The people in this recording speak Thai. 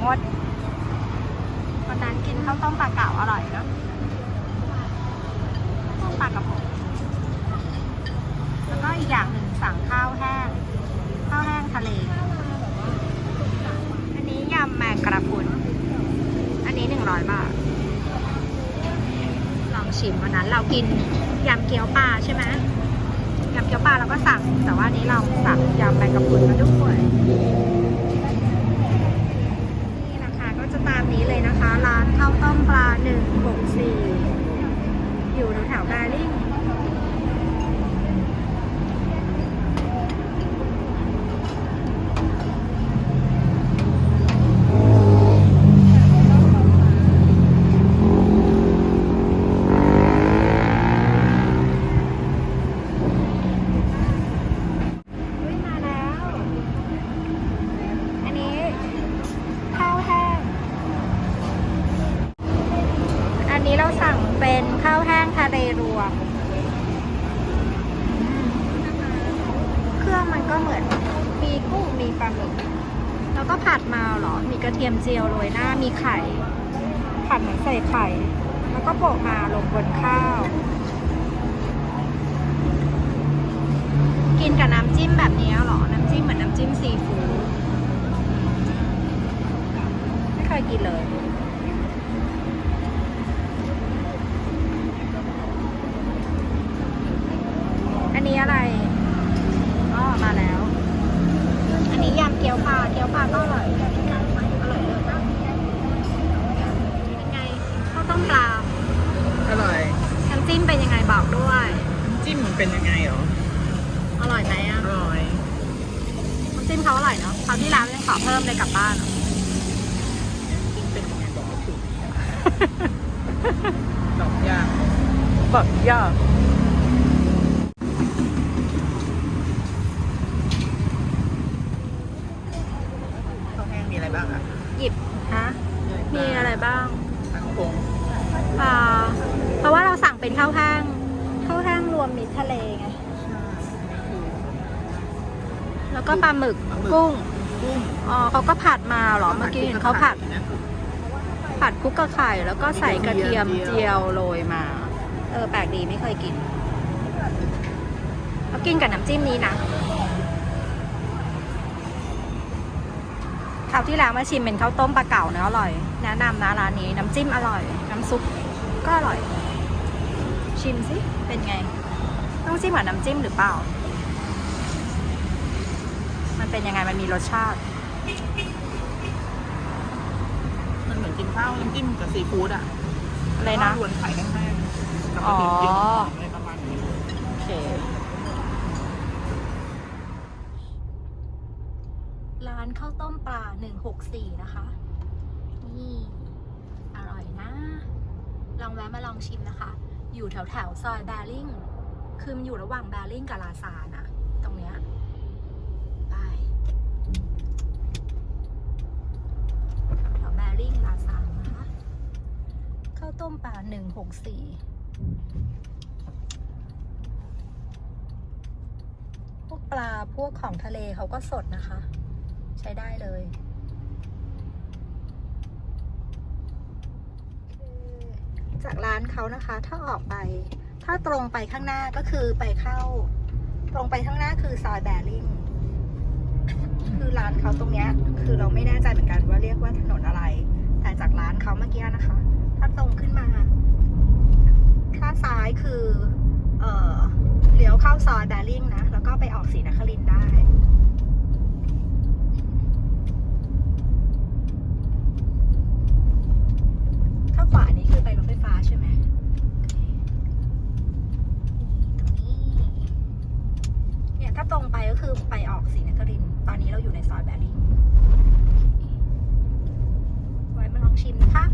งดวันนั้นกินข้าวต้มปลาเก๋าอร่อยเนะต้มปลากระพงแล้วก็อีกอย่างหนึ่งสั่งข้าวแห้ง ข้าวแห้งทะเล อันนี้ยำแมงกระพุน อันนี้หนึ่งร้อยบาท ลองชิมวันนั้นเรากินยำเกี๊ยวปลาใช่ไหมยำเกี๊ยวปลาเราก็สั่ง แต่ว่านี้เราสั่งยำแมงกะพุนมาด้วยนี่ราคาก็จะ ตามนี้เลยนะคะ ร้านข้าวต้มปลาหนึ่ง อยู่แถวๆแบริ่ง อุ้ยมาแล้ว อันนี้ข้าวแห้ง อั นี้เราสั่งเป็นข้าวแห้งทะเลรวม เครื่องมันก็เหมือนมีกุ้งมีปลาหมึก แล้วก็ผัดมาเหรอ มีกระเทียมเจียวโรยหน้า มีไข่ ผัดเหมือนใส่ไข่ แล้วก็โปะมาลงบนข้าว กินกับน้ำจิ้มแบบนี้เหรอ น้ำจิ้มเหมือนน้ำจิ้มซีฟู้ดไม่เคยกินเลย อันนี้อะไรอ๋อมาแล้ว อันนี้ยำเกี๊ยวปลา เกี๊ยวปลาก็อร่อย อร่อยเลยนะยังไงข้าวต้มปลา อร่อย น้ำจิ้มเป็นยังไงบอกด้วย จิ้มมันเป็นยังไงเหรอ อร่อยไหมออะร่อยน้ำจิ้มเขาอร่อยเนาะคราวที่แล้วยังขอเพิ่มเลยกลับบ้านอะจิ้มเป็นยังไงบอกไม่ถูกตอบยากแบบยากข้าวแห้งมีอะไรบ้างอะหยิบฮะมีอะไรบ้างทั้งพงอ่าเพราะว่าเราสั่งเป็นข้าวแห้งข้า วแห้งรวมมิตรทะเลไง แล้วก็ปลาหมึก กุ้ง กุ้งอ๋อเขาก็ผัดมาเหรอ เมื่อกี้เห็นเขาผัดผัดคลุกกับไข่ แล้วก็ใส่กระเทียมเจียวโรยมา เออ แปลกดีไม่เคยกินเขากินกับน้ำจิ้มนี้นะคราวที่แล้วมาชิมเป็นข้าวต้มปลาเก๋าเนะอร่อย แนะนำนะร้านนี้น้ำจิ้มอร่อย น้ำซุปก็อร่อย ชิมสิ เป็นไง ต้องจิ้มกับน้ำจิ้มหรือเปล่า มันเป็นยังไงมันมีรสชาติ มันเหมือนกินข้าวน้ำจิ้มกับซีฟู้ดอะอะไรนะรวนไข่แห้งๆกับกอ๋ระอเทียมเจียวหอมอะไรประมาณนี้โอเค ร้านข้าวต้มปลา 164 นะคะ นี่ อร่อยนะ ลองแวะมาลองชิมนะคะ อยู่แถวแถวๆซอยแบริ่ง คือมันอยู่ระหว่างแบริ่งกับลาซานะตรงเนี้ยไปแถวแบริ่งลาซานะคะข้าวต้มปลา164พวกปลาพวกของทะเลเขาก็สดนะคะ ใช้ได้เลยจากร้านเขานะคะ ถ้าออกไป ถ้าตรงไปข้างหน้าก็คือไปเข้า ตรงไปข้างหน้าคือซอยแบริ่งคือร้านเขาตรงเนี้ย คือเราไม่แน่ใจเหมือนกันว่าเรียกว่าถนนอะไร แต่จากร้านเขาเมื่อกี้นะคะ ถ้าตรงขึ้นมา ถ้าซ้ายคือ เอ่อเลี้ยวเข้าซอยแบริ่งนะ แล้วก็ไปออกศรีนครินได้ถ้าขวานี้คือไปรถไฟฟ้าใช่ไหมโอเคตรงนี้ เนี่ย ถ้า ตรงไปก็คือไปออกศรีนครินตอนนี้เราอยู่ในซอยแบริ่งไว้มาลองชิมนะคะ